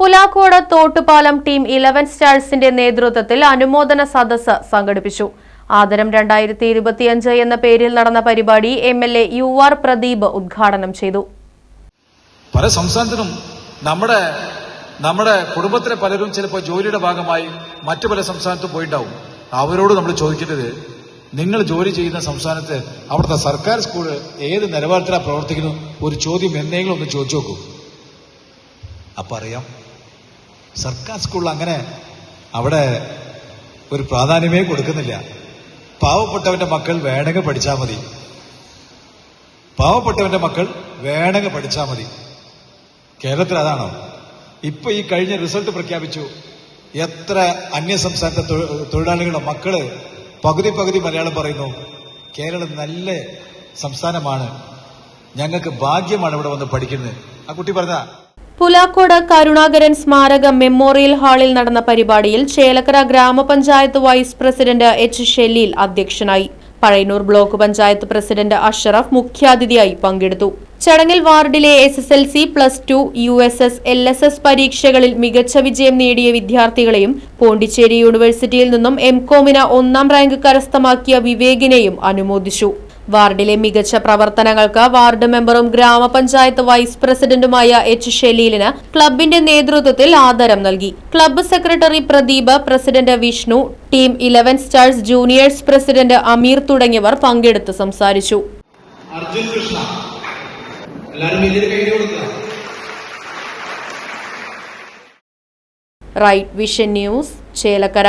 Pulakode Thottupalam team eleven സ്റ്റാഴ്സിന്റെ നേതൃത്വത്തിൽ അനുമോദന സദസ്സ് സംഘടിപ്പിച്ചു. ആദരം രണ്ടായിരത്തി ഇരുപത്തിയഞ്ച് എന്ന പേരിൽ നടന്ന പരിപാടി M L A U R Pradeep ഉദ്ഘാടനം ചെയ്തു. പല സംസ്ഥാനത്തിനും നമ്മുടെ നമ്മുടെ കുടുംബത്തിലെ പലരും ചിലപ്പോൾ ജോലിയുടെ ഭാഗമായി മറ്റു പല സംസ്ഥാനത്തും പോയിട്ടുണ്ടാവും അവരോട് നമ്മൾ ചോദിക്കേണ്ടത് നിങ്ങൾ ജോലി ചെയ്യുന്ന സംസ്ഥാനത്ത് അവിടുത്തെ സർക്കാർ സ്കൂൾ ഏത് നിലവാരത്തിലാണ് പ്രവർത്തിക്കുന്നു ഒരു ചോദ്യം എന്തെങ്കിലും ഒന്ന് ചോദിച്ചു നോക്കൂ അപ്പൊ അറിയാം സർക്കാർ സ്കൂളിൽ അങ്ങനെ അവിടെ ഒരു പ്രാധാന്യമേ കൊടുക്കുന്നില്ല. പാവപ്പെട്ടവന്റെ മക്കൾ വേണമെങ്കിൽ പഠിച്ചാൽ മതി. പാവപ്പെട്ടവന്റെ മക്കൾ വേണമെങ്കിൽ പഠിച്ചാൽ മതി. കേരളത്തിൽ അതാണോ? ഇപ്പൊ ഈ കഴിഞ്ഞ റിസൾട്ട് പ്രഖ്യാപിച്ചു. എത്ര അന്യ സംസ്ഥാനത്തെ തൊഴി- തൊഴിലാളികളുടെ മക്കൾ പകുതി പകുതി മലയാളം പറയുന്നു. കേരളം നല്ല സംസ്ഥാനമാണ്. ഞങ്ങൾക്ക് ഭാഗ്യമാണ് ഇവിടെ വന്ന് പഠിക്കുന്നത്. ആ കുട്ടി പറഞ്ഞ പുലാക്കോട് കരുണാകരൻ സ്മാരക മെമ്മോറിയൽ ഹാളിൽ നടന്ന പരിപാടിയിൽ ചേലക്കര ഗ്രാമപഞ്ചായത്ത് വൈസ് പ്രസിഡന്റ് എച്ച് ഷെല്ലിൽ അധ്യക്ഷനായി. പഴയന്നൂർ ബ്ലോക്ക് പഞ്ചായത്ത് പ്രസിഡന്റ് അഷറഫ് മുഖ്യാതിഥിയായി പങ്കെടുത്തു. ചടങ്ങിൽ വാർഡിലെ S S L C plus two U S S L S S പരീക്ഷകളിൽ മികച്ച വിജയം നേടിയ വിദ്യാർത്ഥികളെയും പോണ്ടിച്ചേരി യൂണിവേഴ്സിറ്റിയിൽ നിന്നും എം ഒന്നാം റാങ്ക് കരസ്ഥമാക്കിയ വിവേകിനെയും അനുമോദിച്ചു. വാർഡിലെ മികച്ച പ്രവർത്തനങ്ങൾക്ക് വാർഡ് മെമ്പറും ഗ്രാമപഞ്ചായത്ത് വൈസ് പ്രസിഡന്റുമായ എച്ച് ഷെലീലിന് ക്ലബിന്റെ നേതൃത്വത്തിൽ ആദരം നൽകി. Club secretary Pradeep president Vishnu team eleven stars juniors president Ameer തുടങ്ങിയവർ പങ്കെടുത്ത് സംസാരിച്ചു. Arjun Krishna right vision news Chelakkara.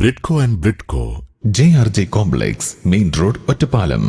Bridco and Bridco J R J complex main road Ottapalam